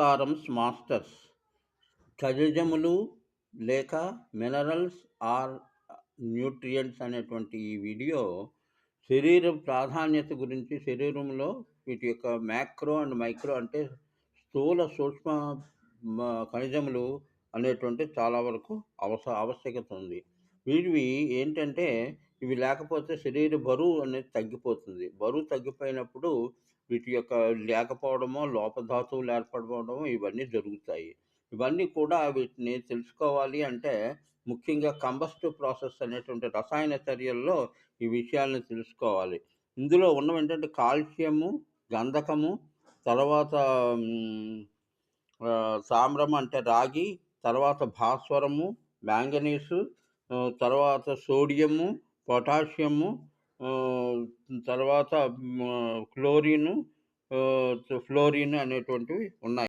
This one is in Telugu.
నమస్కారం మాస్టర్స్. ఖనిజములు లేక మినరల్స్ ఆర్ న్యూట్రియంట్స్ అనేటువంటి ఈ వీడియో శరీర ప్రాధాన్యత గురించి శరీరంలో వీటి యొక్క మ్యాక్రో అండ్ మైక్రో అంటే స్థూల సూక్ష్మ ఖనిజములు అనేటువంటి చాలా వరకు అవస ఆవశ్యకత ఉంది. వీటివి ఏంటంటే ఇవి లేకపోతే శరీర బరువు అనేది తగ్గిపోతుంది. బరువు తగ్గిపోయినప్పుడు వీటి యొక్క లేకపోవడమో లోపధాతువులు ఏర్పడడమో ఇవన్నీ జరుగుతాయి. ఇవన్నీ కూడా వీటిని తెలుసుకోవాలి అంటే ముఖ్యంగా కంబస్టివ్ ప్రాసెస్ అనేటువంటి రసాయన చర్యల్లో ఈ విషయాలను తెలుసుకోవాలి. ఇందులో ఉన్నవి ఏంటంటే కాల్షియము గంధకము తర్వాత మ్, తామ్రం అంటే రాగి తర్వాత భాస్వరము మ్యాంగనీసు తర్వాత సోడియము పొటాషియము ఆ, తర్వాత క్లోరిన్ ఆ, ఫ్లోరిన్ అనేటువంటివి ఉన్నాయి.